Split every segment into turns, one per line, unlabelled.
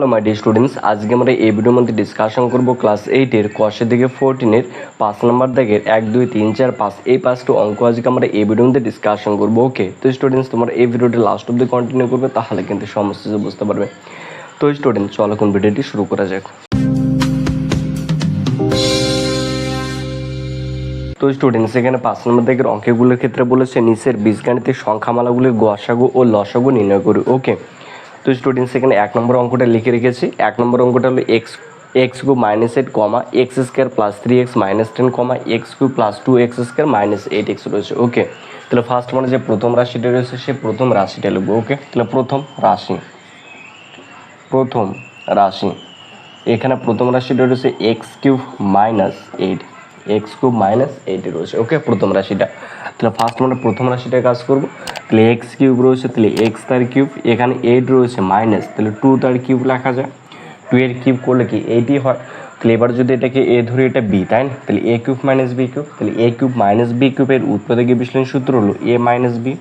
Hello my D students আজকে আমরা এই ভিডিওর মধ্যে ডিসকাশন করব ক্লাস এইটের কষে থেকে ফোরটিনের পাঁচ নাম্বার দাগের এক, দুই, তিন, চার, পাঁচ, এই পাঁচটি অঙ্ক আজকে আমরা এই ভিডিওর মধ্যে ডিসকাশন করব ওকে তো স্টুডেন্টস তোমরা এই ভিডিওটা লাস্ট অব্দি কন্টিনিউ করবে, তাহলে কিন্তু সমস্ত কিছু বুঝতে পারবে। তো স্টুডেন্টস চলো এখন ভিডিওটি শুরু করা যাক। তো স্টুডেন্টস এখানে পাঁচ নম্বর দিকের অঙ্কগুলোর ক্ষেত্রে বলেছে, নিচের বীজগাণিতিক সংখ্যামালাগুলির গসাগু ও লসাগু নির্ণয় করি ওকে তো স্টুডেন্টস এখানে এক নম্বর অঙ্কটা লিখে রেখেছি। এক নম্বর অঙ্কটা হলো x x cube minus eight comma x square plus three x minus ten comma x cube plus two x square minus eight x রয়েছে। ওকে তাহলে ফার্স্ট মানে যে প্রথম রাশিটা রয়েছে, সে প্রথম রাশিটা লিখব। ওকে তাহলে প্রথম রাশি। প্রথম রাশি। এখানে প্রথম রাশিটা রয়েছে x cube minus eight x cube minus eight রয়েছে। ওকে প্রথম রাশিটা। তাহলে ফার্স্ট মানে প্রথম রাশিটা কাজ করব। তাহলে এক্স কিউব রয়েছে, তাহলে এক্স তার কিউব এখানে এইট রয়েছে মাইনাস তাহলে টু তার কিউব লেখা যায়। টু এর কিউব করলে কি এইটই হয়? তাহলে এবার যদি এটাকে এ ধরে, এটা বি তাই না? তাহলে a cube minus b cube তাহলে এ কিউব মাইনাস বি কিউবের উৎপাদকে বিশ্লেষণ সূত্র হলো? A minus b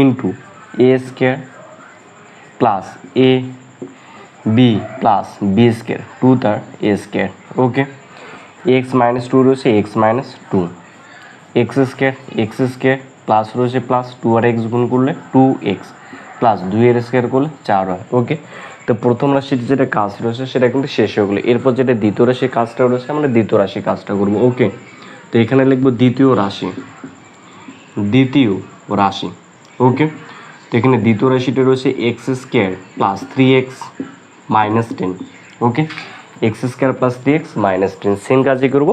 into a square plus a b plus b square two তার a square okay x minus two রয়েছে x minus two x square x square plus রয়েছে plus two আর x গুণ করলে টু এক্স প্লাস দুই এর square করলে চার হয় ওকে তো প্রথম রাশির যেটা কাজ রয়েছে সেটা কিন্তু শেষ হয়ে গেলো। এরপর যেটা দ্বিতীয় রাশির কাজটা রয়েছে, আমরা দ্বিতীয় রাশির কাজটা করব ওকে তো এখানে লিখব দ্বিতীয় রাশি। দ্বিতীয় রাশি ওকে তো এখানে দ্বিতীয় রাশিটা রয়েছে x square plus three x minus ten okay x square plus three x minus ten same কাজই করব।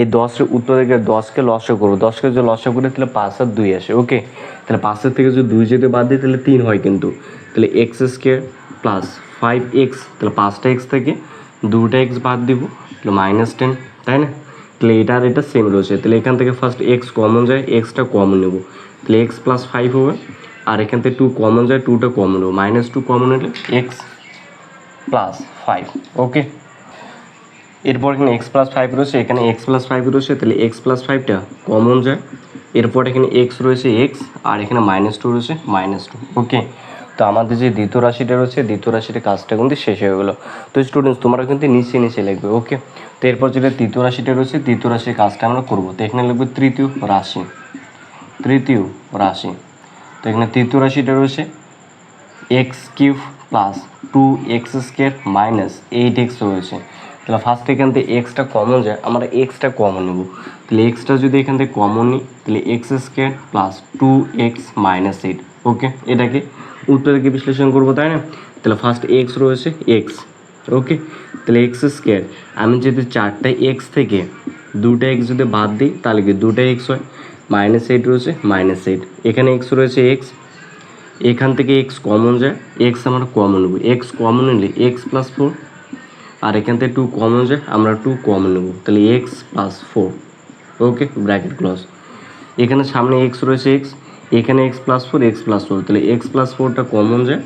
এই দশের উত্তর থেকে দশকে লসে করব। দশকে যদি লসে করি, তাহলে পাঁচ আর দুই আসে ওকে তাহলে পাঁচের থেকে যদি দুই যদি বাদ দিই, তাহলে তিন হয় কিন্তু। তাহলে x square plus five x তাহলে পাঁচটা এক্স থেকে দুটা এক্স বাদ দিব, তাহলে মাইনাস টেন তাই না? তাহলে এটা আর এটা সেম রয়েছে। তাহলে এখান থেকে ফার্স্ট এক্স কমন যায় এক্সটা কমন নেব। তাহলে এক্স প্লাস ফাইভ হবে, আর এখান থেকে টু কমন যায় টুটা কমন নেব মাইনাস টু কমন হলে এক্স প্লাস ফাইভ ওকে এরপর এখানে এক্স প্লাস ফাইভ রয়েছে, এখানে এক্স প্লাস ফাইভ রয়েছে, তাহলে এক্স প্লাস ফাইভটা কমন যায়। এরপর এখানে এক্স রয়েছে এক্স আর এখানে মাইনাস টু রয়েছে মাইনাস টু ওকে তো আমাদের যে দ্বিতীয় রাশিটা রয়েছে, দ্বিতীয় রাশিটা কাজটা কিন্তু শেষ হয়ে গেলো। তো স্টুডেন্টস তোমরা কিন্তু নিচে নিচে লিখবে ওকে তো এরপর যেটা তৃতীয় রাশিটা রয়েছে, তৃতীয় রাশির কাজটা আমরা করব। তো এখানে লিখবে তৃতীয় রাশি তৃতীয় রাশি। তো এখানে তৃতীয় রাশিটা রয়েছে x cube plus two x square minus eight x রয়েছে। তাহলে ফার্স্ট এখান থেকে এক্সটা কমন যায়, আমরা এক্সটা কমন নেব। তাহলে এক্সটা যদি এখান থেকে কমন নিই, তাহলে x square plus two x minus eight okay এটাকে উত্তর থেকে বিশ্লেষণ করব, তাই না? তাহলে ফার্স্ট এক্স রয়েছে এক্স ওকে তাহলে এক্স স্কোয়ার আমি যদি চারটা এক্স থেকে দুটা এক্স যদি বাদ দিই, তাহলে কি দুটা এক্স হয়? মাইনাস এইট রয়েছে মাইনাস এইট এখানে এক্স রয়েছে এক্স এখান থেকে এক্স কমন যায় এক্স আমরা কমন নেব। এক্স কমন নিলে এক্স প্লাস ফোর আর এখান থেকে টু কমন যায় আমরা টু কমন নেব। তাহলে x plus four okay bracket close এখানে সামনে এক্স রয়েছে এক্স এখানে x plus four x plus four তাহলে এক্স প্লাস ফোরটা কমন যায়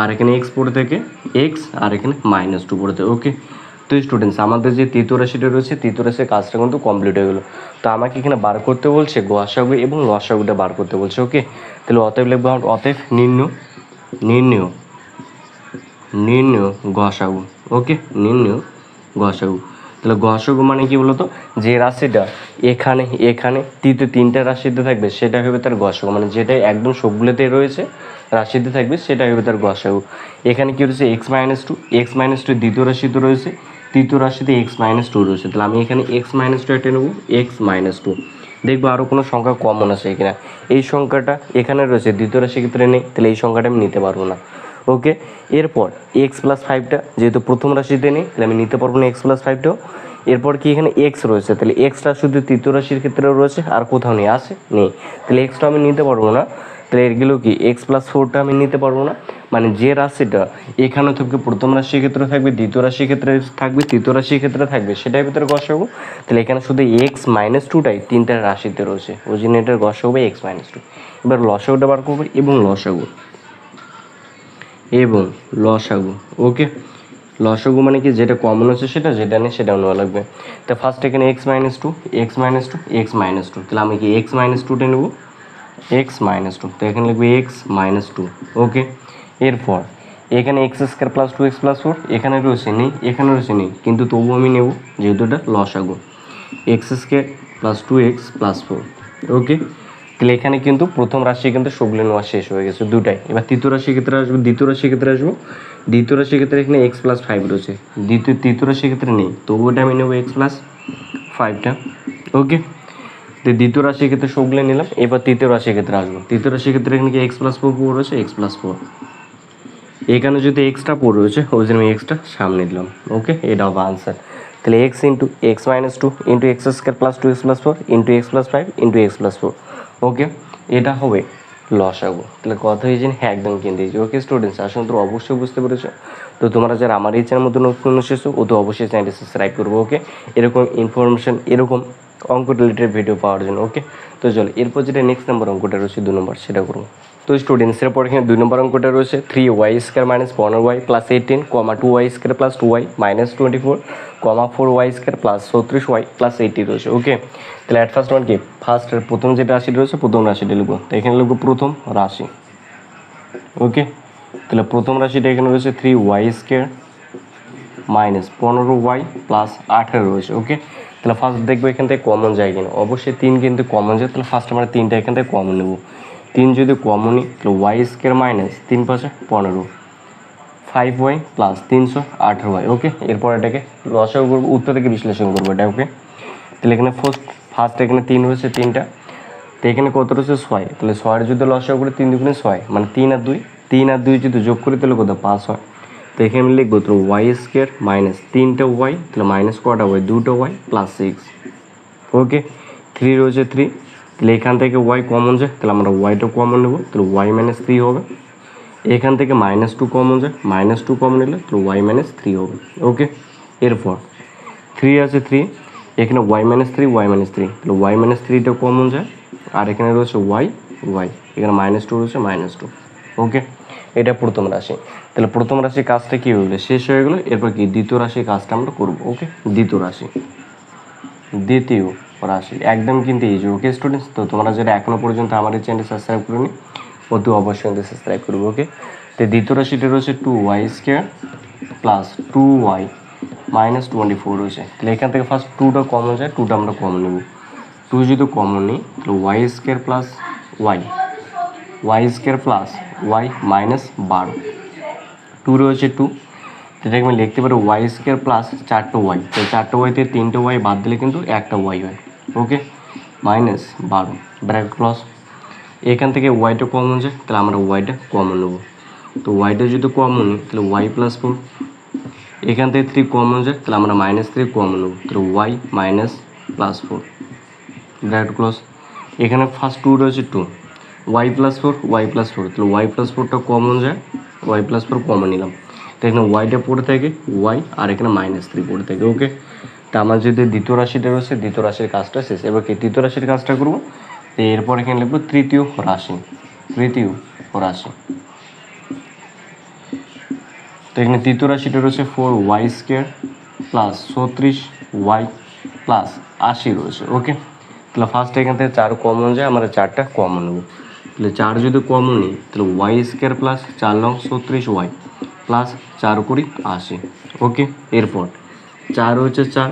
আর এখানে এক্স পড়ে থেকে এক্স আর এখানে মাইনাস টু পড়ে থাকে ওকে তো স্টুডেন্টস আমাদের যে তৃতীয় রাশিটা রয়েছে, তৃতীয় রাশির কাজটা কিন্তু কমপ্লিট হয়ে গেলো। তো আমাকে এখানে বার করতে বলছে গোয়াসাগু এবং লসাগুটা বার করতে বলছে ওকে তাহলে অতএব লিখব আমরা অতএব নির্ণয় নির্ণয়। নির্ণয় গসাগু। ওকে? নির্ণয় গসাগু। তাহলে গসাগু মানে কি বলতো? যে রাশিটা এখানে এখানে, তৃতীয় তিনটা রাশিতে থাকবে, সেটা হবে তার গসাগু। মানে যেটা একদম সবগুলোতে রয়েছে, রাশিতে থাকবে, সেটা হবে তার গসাগু। এখানে কি রয়েছে? X minus two x minus two দ্বিতীয় রাশিতে রয়েছে, তৃতীয় রাশিতে এক্স মাইনাস টু রয়েছে। তাহলে আমি এখানে এক্স মাইনাস টু একটা নেব এক্স মাইনাস টু দেখব আরও কোনো সংখ্যা কমন আছে কিনা। এই সংখ্যাটা এখানে রয়েছে, দ্বিতীয় রাশির ক্ষেত্রে নেই, তাহলে এই সংখ্যাটা আমি নিতে পারব না। ওকে এরপর এক্স প্লাস ফাইভটা যেহেতু প্রথম রাশিতে নেই, তাহলে আমি নিতে পারব না এক্স প্লাস ফাইভটাও এরপর কি এখানে এক্স রয়েছে? তাহলে এক্সটা শুধু তৃতীয় রাশির ক্ষেত্রেও রয়েছে, আর কোথাও নেই, আছে? নেই। তাহলে এক্সটা আমি নিতে পারব না। তাহলে এগুলো কি? এক্স প্লাস ফোরটা আমি নিতে পারব না। মানে যে রাশিটা এখানে থাকবে, প্রথম রাশির ক্ষেত্রে থাকবে, দ্বিতীয় রাশির ক্ষেত্রে থাকবে, তৃতীয় রাশির ক্ষেত্রে থাকবে সেটার ভিতরে গসাবো তাহলে এখানে শুধু এক্স মাইনাস টুটাই তিনটা রাশিতে রয়েছে। ওই জন্য এটার গসাবো এক্স মাইনাস টু এবার লসাগুটা বার করব এবং লসাগু এবং লসাগু ওকে লসাগু মানে কি, যেটা কমন আছে সেটা, যেটা নেই সেটা নেওয়া লাগবে। তো ফার্স্ট এখানে x minus two x minus two x minus two তাহলে আমি কি এক্স মাইনাস টুটা নেব? এক্স মাইনাস টু তো এখানে লিখব এক্স মাইনাস টু ওকে এরপর, এখানে x square plus two x plus four এখানে রয়েছে নেই, এখানে রয়েছে নেই, কিন্তু তবুও আমি নেব, যেহেতু এটা লসাগু x square plus two x plus four okay তাহলে এখানে কিন্তু প্রথম রাশি কিন্তু সবগুলো নেওয়া শেষ হয়ে গেছে দুটাই। এবার তৃতীয় রাশির ক্ষেত্রে আসব, দ্বিতীয় রাশির ক্ষেত্রে আসব। দ্বিতীয় রাশির ক্ষেত্রে এখানে এক্স প্লাস ফাইভ রয়েছে। দ্বিতীয় তৃতীয় রাশির ক্ষেত্রে নেই তবু ওটা আমি নেব এক্স প্লাস ফাইভটা ওকে তো দ্বিতীয় রাশির ক্ষেত্রে সবগুলো নিলাম, এবার তৃতীয় রাশির ক্ষেত্রে আসব। তৃতীয় রাশির ক্ষেত্রে এখানে কি এক্স প্লাস ফোর ফোর রয়েছে এক্স প্লাস ফোর এখানে যদি এক্সট্রা ফোর রয়েছে ওই জন্য আমি এক্সট্রা সামনে দিলাম ওকে এটা হবে আনসার তাহলে x into x minus two into x square plus two x plus four into x plus five into x plus four okay এটা হবে লসাগু। তাহলে কথা হয়েছে হ্যাঁ একদম কিনতে ওকে স্টুডেন্টস আসলে তো অবশ্যই বুঝতে পেরেছ। তো তোমরা যারা আমার এই চ্যানেল মতো নতুন এসেছ, ও তো অবশ্যই চ্যানেলটি সাবস্ক্রাইব করব ওকে এরকম ইনফরমেশন এরকম অঙ্ক রিলেটেড ভিডিও পাওয়ার জন্য ওকে তো চলো, এরপর যেটা নেক্সট নাম্বার অঙ্কটা রয়েছে, দু নম্বর সেটা করব। তো স্টুডেন্টসের পর এখানে দুই নম্বর অঙ্কটা রয়েছে থ্রি ওয়াই স্কোয়ার মাইনাস পনেরো y plus eighteen comma two y square plus two y minus twenty four comma four y square plus ছত্রিশ ওয়াই প্লাস এইটি রয়েছে ওকে তাহলে অ্যাট ফার্স্ট ওয়ান কি? ফার্স্ট প্রথম যেটা রাশি রয়েছে, প্রথম রাশিটা লিখব। তো এখানে লিখব প্রথম রাশি ওকে তাহলে প্রথম রাশিটা এখানে রয়েছে থ্রি ওয়াই স্কোয়ার মাইনাস পনেরো ওয়াই প্লাস আঠেরো রয়েছে ওকে তাহলে ফার্স্ট দেখব এখান থেকে কমন যায় কিনা। অবশ্যই তিন কিন্তু কমন যায়, তাহলে ফার্স্ট আমরা তিনটা এখান থেকে কমন নেব। তিন যদি কমন নিই তাহলে ওয়াই স্কোয়ার মাইনাস তিন পাঁচে পনেরো। ফাইভ ওয়াই প্লাস তিনশো আঠেরো ওয়াই ওকে এরপর এটাকে লসাগু করব, উত্তর থেকে বিশ্লেষণ করব এটা ওকে তাহলে এখানে ফার্স্ট ফার্স্ট এখানে তিন রয়েছে তিনটা। তো এখানে কত রয়েছে ছয়? তাহলে ছয়ের যদি লসাগু করে, তিন দুগুণে ছয় মানে তিন আর দুই। তিন আর দুই যদি যোগ করি, তাহলে কত? পাঁচ হয়। তো এখানে আমি লিখব তো ওয়াই স্কোয়ার মাইনাস তিনটা ওয়াই তাহলে মাইনাস কটা ওয়াই দুটো y plus six okay three রয়েছে থ্রি তাহলে এখান থেকে ওয়াই কমন যায় তাহলে আমরা ওয়াইটা কমন নেব, তাহলে ওয়াই মাইনাস থ্রি হবে। এখান থেকে মাইনাস টু কমন যায় মাইনাস টু কমন নিলে তাহলে ওয়াই মাইনাস থ্রি হবে। ওকে এরপর থ্রি আছে থ্রি এখানে y minus three y minus three তাহলে ওয়াই মাইনাস থ্রিটা কমন যায় আর এখানে রয়েছে ওয়াই ওয়াই এখানে মাইনাস টু রয়েছে মাইনাস টু ওকে এটা প্রথম রাশি। তাহলে প্রথম রাশির কাজটা কী হয়ে শেষ হয়ে গেলো, এরপর কি? দ্বিতীয় রাশির কাজটা আমরা করব। ওকে দ্বিতীয় রাশি। দ্বিতীয়। রাশি একদম কিন্তু এই যে ওকে স্টুডেন্টস তো তোমরা যারা এখনও পর্যন্ত আমার চ্যানেল সাবস্ক্রাইব করোনি, অতি অবশ্যই কিন্তু সাবস্ক্রাইব করব ওকে তো দ্বিতীয় রাশিটা রয়েছে two y square plus two y minus twenty four রয়েছে। তাহলে এখান থেকে ফার্স্ট টুটা কমন যায় টুটা আমরা কমন নেব। টু যদি কমন নিই, তাহলে y square plus y y square plus y minus বারো টু রয়েছে টু যেটাকে আমি লিখতে পারি ওয়াই স্কোয়ার প্লাস চারটে ওয়াই তো চারটে ওয়াই থেকে তিনটে ওয়াই বাদ দিলে কিন্তু একটা ওয়াই হয়। ওকে? মাইনাস বারো। ব্র্যাকেট ক্লস এখান থেকে ওয়াইটা কমন যায় তাহলে আমরা ওয়াইটা কমন নেব। তো ওয়াইটা যদি কমন নিই তাহলে ওয়াই প্লাস ফোর এখান থেকে থ্রি কমন যায় তাহলে আমরা মাইনাস থ্রি কমন নেব। তাহলে Y minus plus four bracket close এখানে ফার্স্ট টু রয়েছে two Y plus four Y plus four তাহলে ওয়াই প্লাস ফোরটা কমন যায় ওয়াই প্লাস ফোর কমন নিলাম। তো এখানে ওয়াইটা পড়ে থাকে ওয়াই আর এখানে মাইনাস থ্রি পড়ে থাকে, ওকে? তা আমার যদি দ্বিতীয় রাশিটা রয়েছে, দ্বিতীয় রাশির কাজটা শেষ। এবার কি তৃতীয় রাশির কাজটা করব? তো এরপর এখানে লিখব তৃতীয় রাশি। তৃতীয় রাশি। তো এখানে তৃতীয় রাশিটা রয়েছে ফোর ওয়াই স্কোয়ার প্লাস ছত্রিশ ওয়াই প্লাস আশি রয়েছে। ওকে তাহলে ফার্স্ট এখান থেকে চার কমন যায়, আমরা চারটা কমন নেব। তাহলে চার যদি কমন নিই, তাহলে ওয়াই স্কোয়ার প্লাস চার লং ছত্রিশ ওয়াই প্লাস চার কুড়ি আশি। ওকে এরপর চার হচ্ছে চার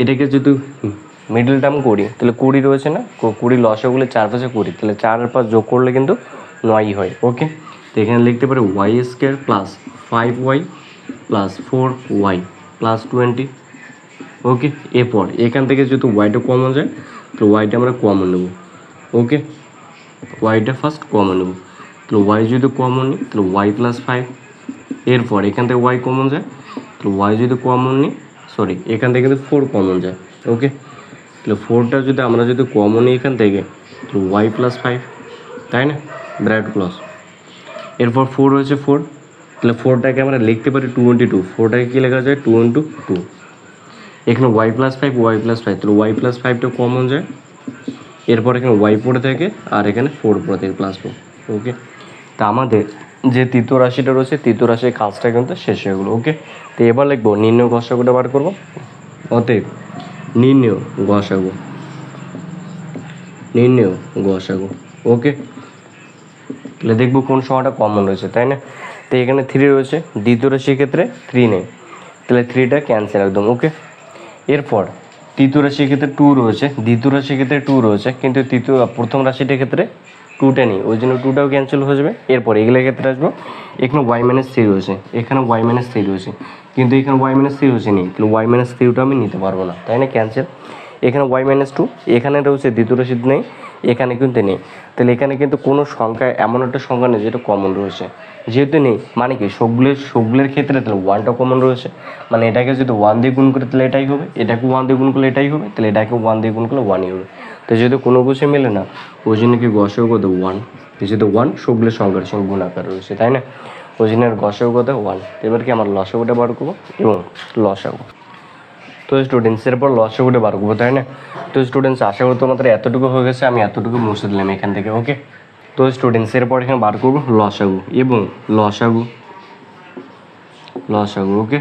এটাকে যদি মিডল টার্ম করি, তাহলে কুড়ি রয়েছে না? কুড়ি লসগুলো চার পাশে কুড়ি। তাহলে চারের পাশ যোগ করলে কিন্তু নয়ই হয়। ওকে তো এখানে লিখতে পারি Y square plus five Y plus four Y plus twenty okay এরপর, এখান থেকে যদি ওয়াইটা কমন যায় তো ওয়াইটা আমরা কমন নেব। ওকে ওয়াইটা ফার্স্ট কমন নেব। তাহলে ওয়াই যদি কমন নিই, তাহলে ওয়াই প্লাস ফাইভ এরপর, এখান থেকে ওয়াই কমন যায় ওয়াই যদি কমন নিই সরি এখান থেকে কিন্তু ফোর কমন যায় ওকে তাহলে ফোরটা যদি আমরা যদি কমন নিই এখান থেকে তো ওয়াই প্লাস ফাইভ তাই না? ব্র্যাড প্লাস এরপর ফোর হয়েছে ফোর তাহলে ফোরটাকে আমরা লিখতে পারি টু ইন্টু টু ফোরটাকে কী লেখা যায়? টু ইন্টু টু এখানে Y plus five Y plus five তাহলে ওয়াই প্লাস ফাইভটা কমন যায়। এরপর এখানে ওয়াই পড়ে থাকে, আর এখানে ফোর পড়ে থাকে প্লাস ফোর ওকে তা আমাদের যে তৃতীয় রাশিটা রয়েছে তৃতীয় রাশির কাজটা কিন্তু শেষ হয়ে গেলো ওকে তো এবার লিখব নির্ণয় গসাগুটা বার করব। অতএব নির্ণয় গসাগু নির্ণয় গসাগু ওকে তাহলে দেখব কোন সময়টা কমন রয়েছে, তাই না? তো তো এখানে থ্রি রয়েছে, দ্বিতীয় রাশির ক্ষেত্রে থ্রি নেই। তাহলে থ্রিটা ক্যান্সেল একদম ওকে এরপর তৃতীয় রাশির ক্ষেত্রে টু রয়েছে, দ্বিতীয় রাশির ক্ষেত্রে টু রয়েছে, কিন্তু তৃতীয় প্রথম রাশিটার ক্ষেত্রে টুটা নেই ওই জন্য টুটাও ক্যান্সেল হয়ে যাবে। এরপর এগুলোর ক্ষেত্রে আসব। এখানে ওয়াই মাইনাস থ্রি রয়েছে। এখানে ওয়াই মাইনাস থ্রি রয়েছে। কিন্তু এখানে ওয়াই মাইনাস থ্রি রয়েছে নেই তাহলে ওয়াই মাইনাস থ্রিটা আমি নিতে পারব না। তাই না? ক্যান্সেল এখানে ওয়াই মাইনাস টু এখানে রয়েছে দ্বিতীয় রসিদ নেই। এখানে কিন্তু নেই। তাহলে এখানে কিন্তু কোনো সংখ্যা, এমন একটা সংখ্যা নেই যেটা কমন রয়েছে। যেহেতু নেই মানে কি? সবগুলোর সবগুলোর ক্ষেত্রে তাহলে ওয়ানটা কমন রয়েছে। মানে এটাকে যদি ওয়ান দিয়ে গুণ করে, তাহলে এটাই হবে। এটাকে ওয়ান দিয়ে গুণ করলে এটাই হবে। তাহলে এটাকে ওয়ান দিয়ে গুণ করলে ওয়ানই হবে। তো যেহেতু কোনো কিছু মেলে না ওই জন্য কি গসেও কত ওয়ান যেহেতু ওয়ান সবগুলোর সংখ্যার সঙ্গে গুণ আকার রয়েছে, তাই না? ওই জন্য কত ওয়ান এবার কি আমার লসাগুটা বার করব? এবং লসাগু। তো স্টুডেন্টস এরপর লসাগুটা বার করব, তাই না? তো স্টুডেন্টস আশা করি তোমাদের এতটুকু হয়ে গেছে, আমি এতটুকু মুছে দিলাম এখান থেকে, ওকে? তো স্টুডেন্টস এরপর এখানে বার করব, লসাগু এবং লসাগু। লসাগু, ওকে?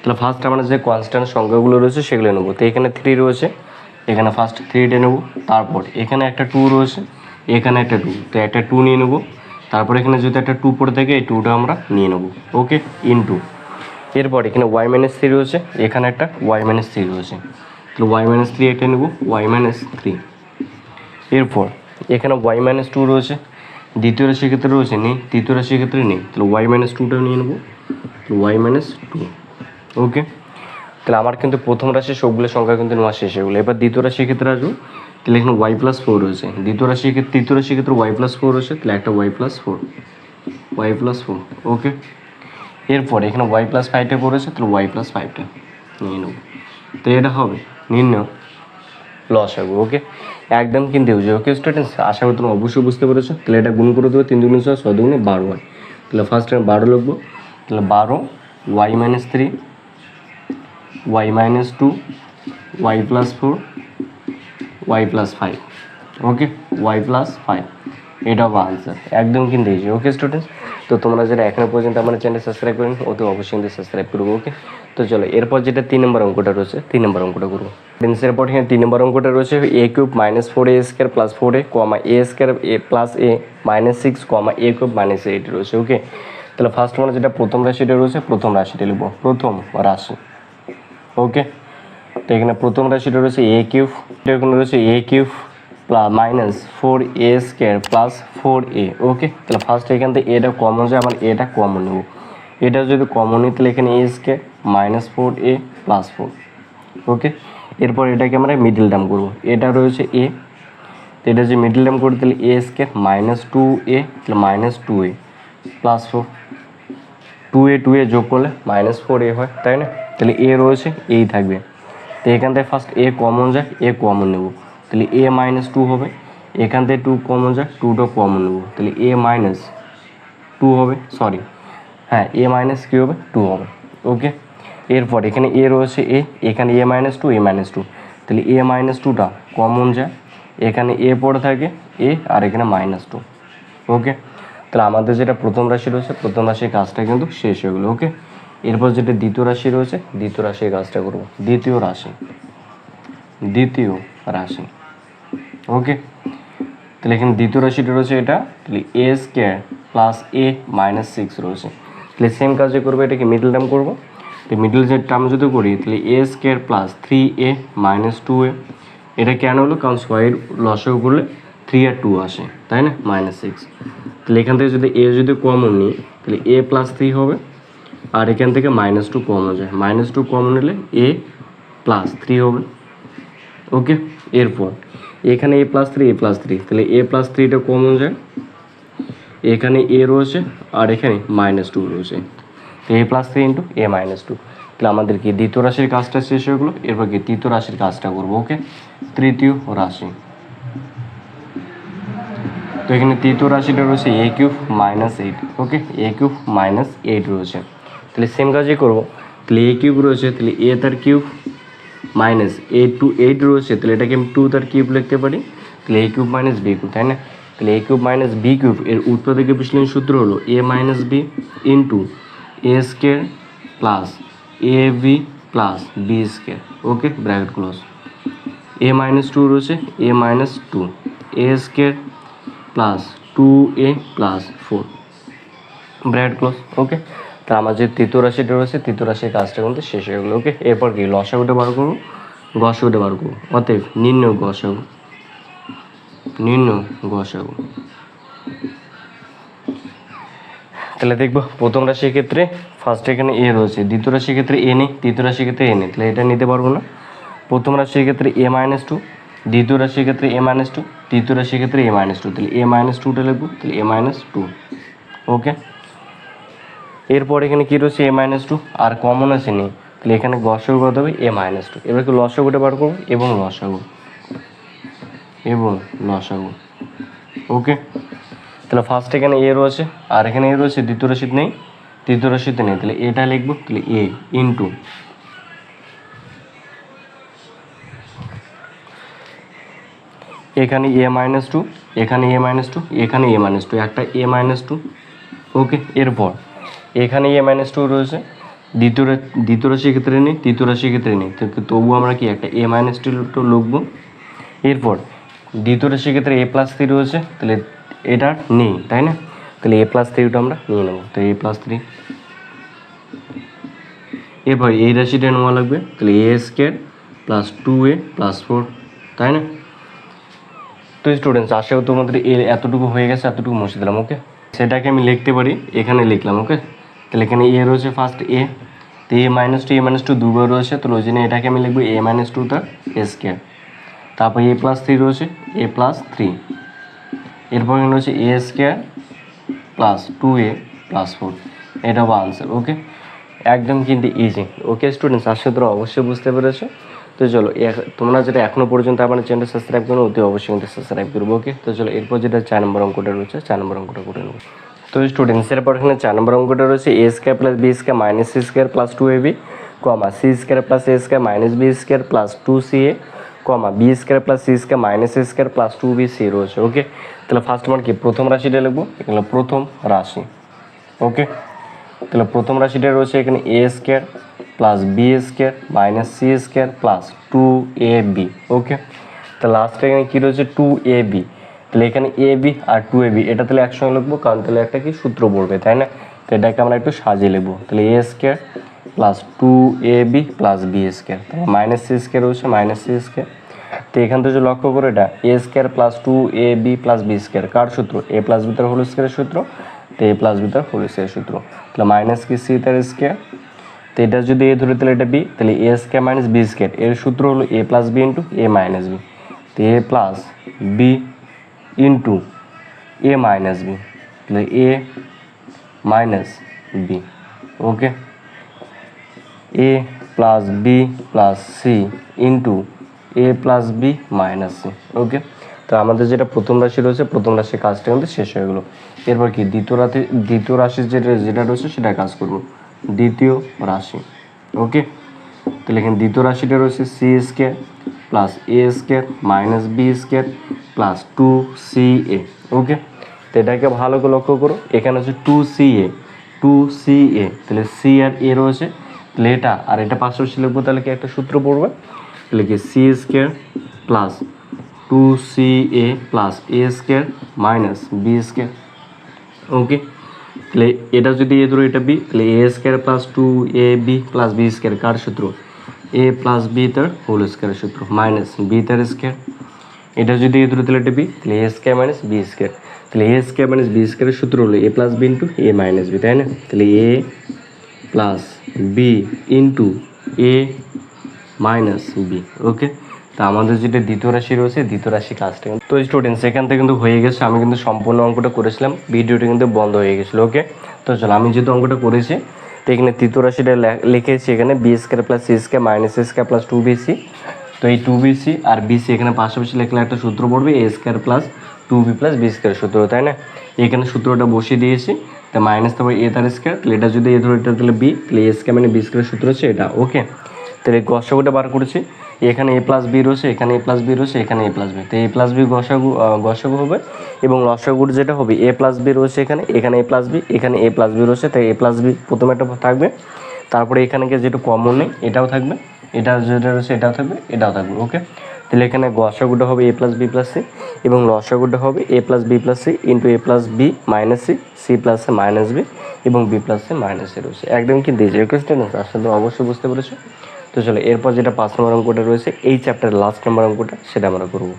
তাহলে ফার্স্ট আমরা যে কনস্ট্যান্ট সংখ্যাগুলো রয়েছে, সেগুলো নেব। তো এখানে থ্রি রয়েছে। এখানে ফার্স্ট থ্রিটা নেব, তারপর এখানে একটা টু রয়েছে, এখানে একটা টু তো একটা টু নিয়ে নেব। তারপর এখানে যদি একটা টু পড়ে থাকে, এই টুটা আমরা নিয়ে নেব ওকে ইন টু এরপর এখানে ওয়াই মাইনাস থ্রি রয়েছে, এখানে একটা ওয়াই মাইনাস থ্রি রয়েছে। তাহলে ওয়াই মাইনাস থ্রি একটা নেব ওয়াই মাইনাস থ্রি এরপর এখানে ওয়াই মাইনাস টু রয়েছে, দ্বিতীয় রাশির ক্ষেত্রে রয়েছে নেই, তৃতীয় রাশির ক্ষেত্রে নেই, তাহলে ওয়াই মাইনাস টুটাও নিয়ে নেব ওয়াই মাইনাস টু ওকে তাহলে আমার কিন্তু প্রথম রাশির সবগুলো সংখ্যা কিন্তু নেওয়া শেষ এগুলো এবার দ্বিতীয় রাশির ক্ষেত্রে আসব, তাহলে এখানে ওয়াই প্লাস ফোর রয়েছে। দ্বিতীয় রাশির ক্ষেত্রে তৃতীয় রাশির ক্ষেত্রে ওয়াই প্লাস ফোর রয়েছে, তাহলে একটা Y plus four Y plus four okay এরপর এখানে ওয়াই প্লাস ফাইভটা পড়েছে তাহলে ওয়াই প্লাস ফাইভটা নিয়ে নেব। তো এটা হবে নির্ণয় লস হবে ওকে একদম কিন্তু হচ্ছে ওকে স্টুডেন্টস আশা করি তুমি অবশ্যই বুঝতে পেরেছ। তাহলে এটা গুণ করে দেবো, তিন দুগুণে ছয় ছয় দুগুণে বারো হয়। তাহলে ফার্স্ট টাইম বারো লিখব, তাহলে বারো Y minus three Y minus two Y plus four Y plus five okay Y plus five এটা হবে আনসার একদম কিন্তু এই ওকে স্টুডেন্টস তো তোমরা যারা এখনও পর্যন্ত আমার চ্যানেল সাবস্ক্রাইব করেন অতি অবশ্যই কিন্তু সাবস্ক্রাইব করব ওকে তো চলো, এরপর যেটা তিন নম্বর অঙ্কটা রয়েছে, তিন নম্বর অঙ্কটা করব। প্রিন্সের পর এখানে তিন নম্বর অঙ্কটা রয়েছে A cube minus four A square plus four A comma A square A plus A minus six comma A cube minus eight রয়েছে ওকে তাহলে ফার্স্ট মানে যেটা প্রথম রাশিটা রয়েছে, প্রথম রাশিটা লিখব। প্রথম রাশি। ওকে তো এখানে প্রথম রাশিটা রয়েছে এ কিউব এখানে রয়েছে A cube plus minus four A square plus four A okay তাহলে ফার্স্ট এখান থেকে এটা কমন যায়, আবার এটা কমন নেব। এটা যদি কমন নিই, তাহলে এখানে A square minus four A plus four okay এরপর এটাকে আমরা মিডল টার্ম করব। এটা রয়েছে এ তো এটা যে মিডিল টার্ম করি, তাহলে A square minus two A তাহলে minus two A plus four two A two A যোগ করলে মাইনাস ফোর এ হয়, তাই না? তাহলে এ রয়েছে এই থাকবে। তো এখান থেকে ফার্স্ট এ কমন যাক এ কমন নেব। তাহলে এ মাইনাস টু হবে। এখান থেকে টু কমন যায় টুটা কমন নেব। তাহলে এ মাইনাস টু হবে সরি হ্যাঁ এ মাইনাস কী হবে? টু হবে। ওকে এরপর এখানে এ রয়েছে এ এখানে A minus two A minus two তাহলে এ মাইনাস টুটা কমন যায় এখানে এ পড়ে থাকে এ আর এখানে মাইনাস টু ওকে তাহলে আমাদের যেটা প্রথম রাশি রয়েছে, প্রথম রাশির কাজটা কিন্তু শেষ হয়ে গেলো। ওকে এরপর যেটা দ্বিতীয় রাশি রয়েছে, দ্বিতীয় রাশির কাজটা করব। দ্বিতীয় রাশি। দ্বিতীয় রাশি। ওকে তাহলে এখানে দ্বিতীয় রাশিটা রয়েছে এটা, তাহলে A square plus A minus six রয়েছে। তাহলে সেম কাজ কাজে করব এটাকে মিডল টার্ম করব? তো মিডল যে টার্ম যদি করি, তাহলে A square plus three A minus two A এটা কেন হলো? কারণ ছয়ের লসেও করলে থ্রি আর টু আসে, তাই না? মাইনাস সিক্স তাহলে এখান থেকে যদি এ যদি কমন নিই, তাহলে এ প্লাস থ্রি হবে। আর এখান থেকে মাইনাস টু কমন যায়। মাইনাস টু কমন নিলে এ প্লাস থ্রি হবে। ওকে এরপর, এখানে A plus three A plus three তাহলে এ প্লাস থ্রিটা কমন যায়। এখানে এ রয়েছে আর এখানে মাইনাস টু রয়েছে। A plus three into A minus two তাহলে আমাদের কি দ্বিতীয় রাশির কাজটা শেষ হয়ে গেলো? এরপর কি তৃতীয় রাশির কাজটা করব? ওকে তৃতীয় রাশি। তো এখানে তৃতীয় রাশিটা রয়েছে A cube minus eight okay A cube minus eight রয়েছে। তাহলে সেম কাজই করব। তাহলে এ কিউব রয়েছে, তাহলে এ তার cube minus A two eight রয়েছে, তাহলে এটাকে আমি টু তার কিউব লিখতে পারি। তাহলে A cube minus B cube তাই না? তাহলে A cube minus B cube এর উৎপাদকে বিশ্লেষণ সূত্র হলো A minus B into A square plus A B plus B square okay bracket close A minus two রয়েছে A minus two A square plus two A plus four bracket close okay তা আমার যে তৃতীয় রাশিটা রয়েছে তৃতীয় রাশির কাজটা কিন্তু শেষ হয়ে গেলো। ওকে, এরপর কি? লসাগুটা বার করব? গসাগুটা বার করব। অতএব নির্ণয় গসাগু। নির্ণয় গসাগু। তাহলে দেখব, প্রথম রাশির ক্ষেত্রে ফার্স্ট এখানে এ রয়েছে। দ্বিতীয় রাশির ক্ষেত্রে এ নেই, তৃতীয় রাশির ক্ষেত্রে এ নেই। তাহলে এটা নিতে পারব না। প্রথম রাশির ক্ষেত্রে এ মাইনাস টু দ্বিতীয় রাশির ক্ষেত্রে এ মাইনাস টু তৃতীয় রাশির ক্ষেত্রে এ মাইনাস টু তাহলে এ মাইনাস টুটা লিখব, তাহলে এ মাইনাস টু ওকে? এরপর এখানে কী রয়েছে? এ মাইনাস টু আর কমন আছে নেই। তাহলে এখানে গসগু কত হবে? এ মাইনাস টু এবার লসাগুটা বার করব? এবং লসাগু। এবং লসাগু। ওকে তাহলে ফার্স্ট এখানে এ রয়েছে, আর এখানে এ রয়েছে দ্বিতীয় রাশিতে নেই। তৃতীয় রাশিতে নেই। তাহলে এটা লিখব, তাহলে এ ইন্টু এখানে এ মাইনাস টু এখানে এ মাইনাস টু এখানে এ মাইনাস টু একটা এ মাইনাস টু ওকে এরপর এখানে এ মাইনাস টু রয়েছে। দ্বিতীয় দ্বিতীয় রাশির ক্ষেত্রে নেই, তৃতীয় রাশির ক্ষেত্রে নেই। তো তবু আমরা কি একটা এ মাইনাস টু টু লিখব। এরপর, দ্বিতীয় রাশির ক্ষেত্রে এ প্লাস থ্রি রয়েছে, তাহলে এটা নেই, তাই না? তাহলে এ প্লাস থ্রিটা আমরা নিয়ে নেব। তো এ প্লাস থ্রি এরপর এই রাশিটা নেওয়া লাগবে, তাহলে A square plus two A plus four তাই না? তো স্টুডেন্টস আশেও তোমাদের এর এতটুকু হয়ে গেছে, এতটুকু মুছে দিলাম ওকে সেটাকে আমি লিখতে পারি, এখানে লিখলাম ওকে তাহলে এখানে এ রয়েছে ফার্স্ট এ তো A minus two A minus two দুবার রয়েছে, তো ওই জন্য এটাকে আমি লিখব এ মাইনাস টু তার স্কোয়ার তারপর এ প্লাস থ্রি রয়েছে এ প্লাস থ্রি এরপর এখানে রয়েছে A square plus two A plus four এটা হবে আনসার ওকে একদম কিন্তু ইজি ওকে স্টুডেন্টস আজকে তোমরা অবশ্যই বুঝতে পেরেছ। তো চলো তোমরা যেটা এখনও পর্যন্ত আমার চ্যানেল সাবস্ক্রাইব করো অতি অবশ্যই কিন্তু সাবস্ক্রাইব করব ওকে তো চলো, এরপর যেটা চার নম্বর অঙ্কটা রয়েছে, চার নম্বর অঙ্কটা করে নেব। তো স্টুডেন্টস এরপর এখানে চার নম্বর অঙ্কটা রয়েছে A square plus B square minus C square plus two A B comma C square plus A square minus B square plus two C A comma B square plus C square minus A square plus two B C রয়েছে okay তাহলে first আমার কি? প্রথম রাশিটা লিখব এখানে প্রথম রাশি ওকে তাহলে প্রথম রাশিটা রয়েছে এখানে A square plus B square minus C square plus two A B okay তো লাস্টে এখানে কী রয়েছে? টু এ বি তাহলে এখানে এ বি আর টু এ বি এটা তাহলে একসঙ্গে লিখব, কারণ তাহলে একটা কি সূত্র পড়বে, তাই না? তো এটাকে আমরা একটু সাজিয়ে লিখব। তাহলে A square plus two A B plus B square তাহলে মাইনাস সি স্কোয়ার রয়েছে মাইনাস সি স্কোয়ার তো এখান থেকে লক্ষ্য করে এটা A square plus two A B plus B square কার সূত্র? এ প্লাস বি তার হোল স্কোয়ারের সূত্র। তো এ প্লাস বি তার হোল স্কোয়ারের সূত্র। তাহলে মাইনাস কি সি তার স্কোয়ার তো এটা যদি এ ধরে, তাহলে এটা বি তাহলে A square minus B square এর সূত্র হলো A plus B into A minus B তো A plus B into A minus B তাহলে A minus B okay A plus B plus C into A plus B minus C okay তো আমাদের যেটা প্রথম রাশি রয়েছে, প্রথম রাশির কাজটা কিন্তু শেষ হয়ে গেলো। এরপর কি, দ্বিতীয় রাশি দ্বিতীয় রাশির যেটা যেটা রয়েছে সেটা কাজ করব। দ্বিতীয় রাশি ওকে তাহলে এখানে দ্বিতীয় রাশিটা রয়েছে C square plus A square minus B square plus two C A okay তো এটাকে ভালো করে লক্ষ্য করো। এখানে হচ্ছে two C A two C A তাহলে সি আর এ রয়েছে। তাহলে এটা, আর এটা পাশাপাশি লিখব তাহলে কি একটা সূত্র পড়বে? তাহলে কি C square plus two C A plus A square minus B square okay তাহলে এটা যদি এ ধরো, এটা বি তাহলে A square plus two A B plus B square কার সূত্র? এ প্লাস বি তার হোল স্কোয়ারের সূত্র মাইনাস বি তার স্কোয়ার এটা যদি এ ধরো তাহলে এটা বি তাহলে A square minus B square তাহলে এ স্কোয়ার মাইনাস বি স্কোয়ারের সূত্র হলো A plus B into A minus B তাই না? তাহলে A plus B into A minus B okay তা আমাদের যেটা দ্বিতীয় রাশি রয়েছে, দ্বিতীয় রাশি কাজটা কিন্তু- তো স্টুডেন্টস এখান থেকে কিন্তু হয়ে গেছে। আমি কিন্তু সম্পূর্ণ অঙ্কটা করেছিলাম। ভিডিওটা কিন্তু বন্ধ হয়ে গেছিল ওকে তো চলো, আমি যেহেতু অঙ্কটা করেছি, তো এখানে তৃতীয় রাশিটা লিখেছি এখানে। B square plus C square minus square plus two B C তো এই টু বিসি আর বিসি এখানে পাশাপাশি লেখলে একটা সূত্র পড়বে A square plus two B plus B square সূত্র, তাই না? এখানে সূত্রটা বসিয়ে দিয়েছি, তো মাইনাস তারপর এ তার স্কোয়ার তাহলে এটা যদি এ ধরে, এটা তাহলে বি তাহলে এ স্কোয়ার মানে বি স্কোয়ার সূত্র হচ্ছে এটা ওকে তাহলে গসাগুটা বার করেছি, এখানে এ প্লাস বি রয়েছে, এখানে এ প্লাস বি রয়েছে, এখানে এ প্লাস বি তো এ প্লাস বি গসাগু গসাগু হবে, এবং লসাগুর যেটা হবে এ প্লাস বি রয়েছে এখানে এখানে এ প্লাস বি এখানে এ প্লাস বি রয়েছে, তাই এ প্লাস বি প্রথমে একটা থাকবে তারপরে এখানে গিয়ে যেটা কমন নেই এটাও থাকবে, এটা যেটা রয়েছে এটাও থাকবে এটাও থাকবে ওকে তাহলে এখানে গসাগুটা হবে A plus B plus C এবং লসাগুটা হবে A plus B plus C into A plus B minus C C plus C minus B এবং B plus C minus C রয়েছে। একদম কি দিয়েছে কোয়েশ্চেন আসলে অবশ্যই বুঝতে পেরেছ? তো চলো, এরপর যেটা পাঁচ নম্বর অঙ্কটা রয়েছে, এই চ্যাপ্টারের লাস্ট নম্বর অঙ্কটা, সেটা আমরা করব।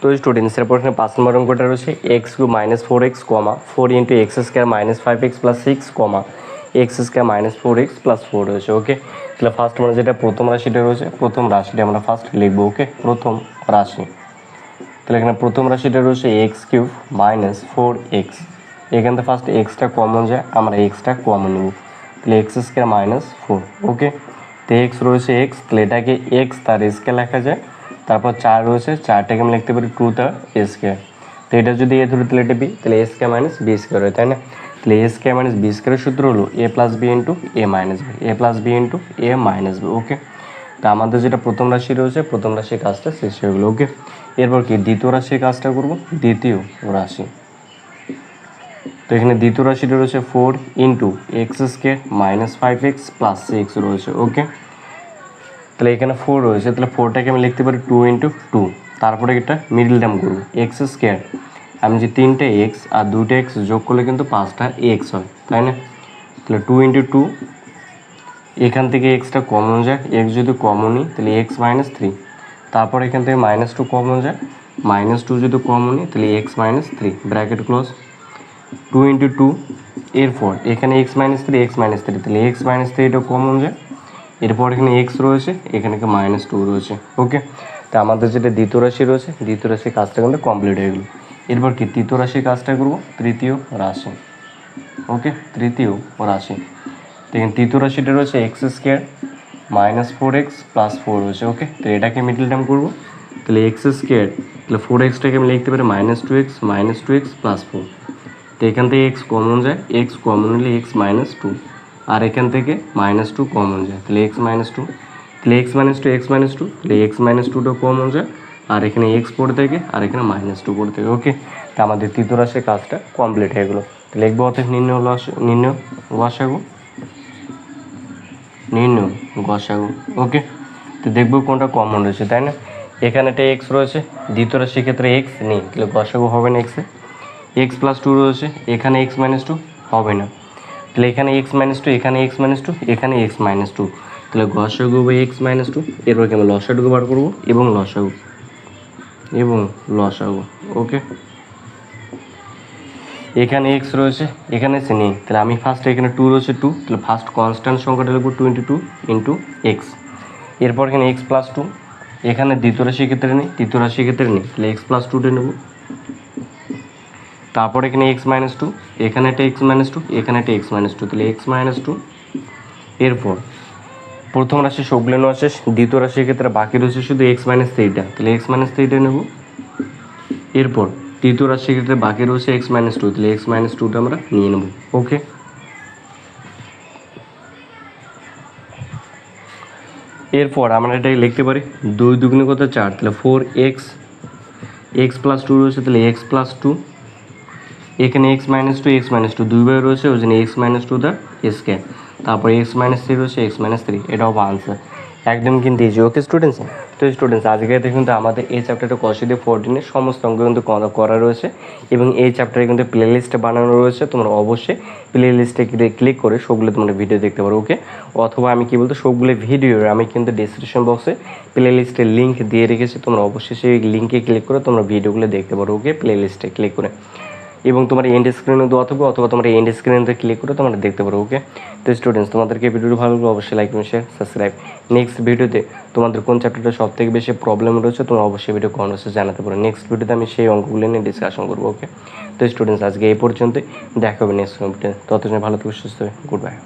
তো স্টুডেন্টস এরপর এখানে পাঁচ নম্বর অঙ্কটা রয়েছে X cube minus four X comma four into X square minus five X plus six comma X square minus four X plus four রয়েছে ওকে তাহলে ফার্স্ট আমরা যেটা প্রথম রাশিটা রয়েছে, প্রথম রাশিটা আমরা ফার্স্ট লিখব ওকে প্রথম রাশি। তাহলে এখানে প্রথম রাশিটা রয়েছে X cube minus four X এখান থেকে ফার্স্ট এক্সটা কমন যায়, আমরা এক্সটা কমন নেব। তাহলে X square minus four okay তো এক্স রয়েছে এক্স তাহলে এটাকে এক্স তার স্কে লেখা যায়। তারপর চার রয়েছে, চারটাকে আমি লিখতে পারি টু তার স্কে তো এটা যদি এ ধরে, তাহলে এটা বি তাহলে এস কে মাইনাস বি স্কোয়ার হয়, তাই না? তাহলে এস কে মাইনাস বি স্কোয়ারের সূত্র হলো A plus B into A minus B A plus B into A minus B okay তা আমাদের যেটা প্রথম রাশি রয়েছে, প্রথম রাশির কাজটা শেষ হয়ে গেলো ওকে এরপর কি, দ্বিতীয় রাশির কাজটা করব? দ্বিতীয় রাশি। তো এখানে দ্বিতীয় রাশিটা রয়েছে four into X square minus five X plus six রয়েছে ওকে তাহলে এখানে ফোর রয়েছে, তাহলে ফোরটাকে আমি লিখতে পারি টু ইন্টু টু তারপরে এটা মিডিল টার্ম করব এক্স স্কোয়ার আমি যে তিনটে এক্স আর দুটো এক্স যোগ করলে কিন্তু পাঁচটা এক্স হয়, তাই না? তাহলে টু ইন্টু টু এখান থেকে এক্সটা কমন যাক এক্স যদি কমনই তাহলে এক্স মাইনাস থ্রি তারপর এখান থেকে মাইনাস টু কমন যাক মাইনাস টু যদি কমনই তাহলে X minus three bracket close two into two এরপর এখানে X minus three X minus three তাহলে এক্স মাইনাস থ্রি এটা কমন যায় এরপর এখানে এক্স রয়েছে, এখানে মাইনাস টু রয়েছে ওকে তা আমাদের যেটা দ্বিতীয় রাশি রয়েছে, দ্বিতীয় রাশির কাজটা কিন্তু কমপ্লিট হয়ে গেলো। এরপর কি? তৃতীয় রাশি কাজটা করব? তৃতীয় রাশি। ওকে? তৃতীয় রাশি। দেখেন, তৃতীয় রাশিটা রয়েছে x square minus four x plus four রয়েছে, ওকে? তো এটাকে মিডল টার্ম করব। তাহলে এক্স স্কোয়ার তাহলে ফোর এক্সটাকে আমি লিখতে পারি minus two X minus two X plus four তো এখান থেকে এক্স কমন যায় এক্স কমন হলে এক্স মাইনাস টু আর এখান থেকে মাইনাস টু কমন যায়, তাহলে এক্স মাইনাস টু তাহলে X minus two X minus two তাহলে এক্স মাইনাস টুটা কমন যায়। আর এখানে এক্স পড়ে থাকে আর এখানে মাইনাস টু পড়ে থাকে। ওকে তা আমাদের তৃতীয় রাশির কাজটা কমপ্লিট হয়ে গেলো। লিখব অর্থাৎ নির্ণয় হলো নির্ণয় গসাগু নির্ণয় গসাগু ওকে তো দেখব কোনটা কমন রয়েছে, তাই না? এখানে একটা এক্স রয়েছে দ্বিতীয় রাশির ক্ষেত্রে এক্স নেই, তাহলে গসাগু হবে না এক্সে এক্স প্লাস টু রয়েছে, এখানে এক্স মাইনাস টু হবে না। তাহলে এখানে এক্স মাইনাস টু এখানে এক্স মাইনাস টু এখানে এক্স মাইনাস টু তাহলে গসাগু বা এক্স মাইনাস টু এরপর কি আমরা লসাগু বার করব? এবং লসাগু। এবং লস লসাগু ওকে? এখানে এক্স রয়েছে, এখানে সে নেই। তাহলে আমি ফার্স্ট এখানে টু রয়েছে টু তাহলে ফার্স্ট কনস্ট্যান্ট সংখ্যাটা লিখব টোয়েন্টি টু ইন্টু এক্স এরপর এখানে এক্স প্লাস টু এখানে দ্বিতীয় রাশির ক্ষেত্রে নেই, তৃতীয় রাশির ক্ষেত্রে নেই। তাহলে এক্স প্লাস টুটা নেব। তারপর এখানে এক্স মাইনাস টু এখানে একটা এক্স মাইনাস টু এখানে একটা এক্স মাইনাস টু তাহলে এক্স মাইনাস টু এরপর প্রথম রাশি নেওয়া শেষ দ্বিতীয় রাশির ক্ষেত্রে বাকি রয়েছে শুধু এক্স মাইনাস থ্রিটা তাহলে এক্স মাইনাস থ্রিটা নেব। এরপর তৃতীয় রাশির ক্ষেত্রে বাকি রয়েছে এক্স মাইনাস টু তাহলে এক্স মাইনাস টুটা আমরা নিয়ে নেব। ওকে এরপর আমরা এটাকে লিখতে পারি দুই দুগুণে কত? চার। তাহলে four x x plus two রয়েছে, তাহলে এক্স প্লাস টু এখানে x minus two x minus two দুইবার রয়েছে, ওই জন্য x minus two the square তারপর এক্স মাইনাস থ্রি রয়েছে এক্স মাইনাস থ্রি এটা এটাও আনসার একদম কিন্তু ইজি ওকে স্টুডেন্টস তো স্টুডেন্টস আজকে কিন্তু আমাদের এই চ্যাপ্টারটা কষিদে ফোরটিনের সমস্ত অঙ্ক কিন্তু করা- করা রয়েছে এবং এই চ্যাপ্টারে কিন্তু প্লে লিস্টে বানানো রয়েছে। তোমরা অবশ্যই প্লে লিস্টে ক্লিক করে সবগুলো তোমরা ভিডিও দেখতে পারো ওকে অথবা আমি কি বলতো, সবগুলো ভিডিও আমি কিন্তু ডিসক্রিপশন বক্সে প্লে লিস্টের লিঙ্ক দিয়ে রেখেছি। তোমরা অবশ্যই সেই লিঙ্কে ক্লিক করে তোমরা ভিডিওগুলো দেখতে পারো ওকে প্লে লিস্টে ক্লিক করে। এবং তোমার এন্ড স্ক্রিনে দেওয়া থাকবে অথবা তোমার এন্ড স্ক্রিনে ক্লিক করে তোমরা দেখতে পারো ওকে তো স্টুডেন্টস তোমাদেরকে ভিডিওটি ভালো লাগলে অবশ্যই লাইক এবং শেয়ার সাবস্ক্রাইব নেক্সট ভিডিওতে তোমাদের কোন চ্যাপ্টারটা সব থেকে বেশি প্রবলেম রয়েছে, তোমরা অবশ্যই ভিডিও কমেন্টসে জানাতে পারো। নেক্সট ভিডিওতে আমি সেই অঙ্কগুলো নিয়ে ডিসকাশন করব ওকে তো স্টুডেন্টস আজকে এই পর্যন্তই। দেখা হবে নেক্সট ভিডিওতে ততদিনে ভালো থেকে, সুস্থ গুড বাই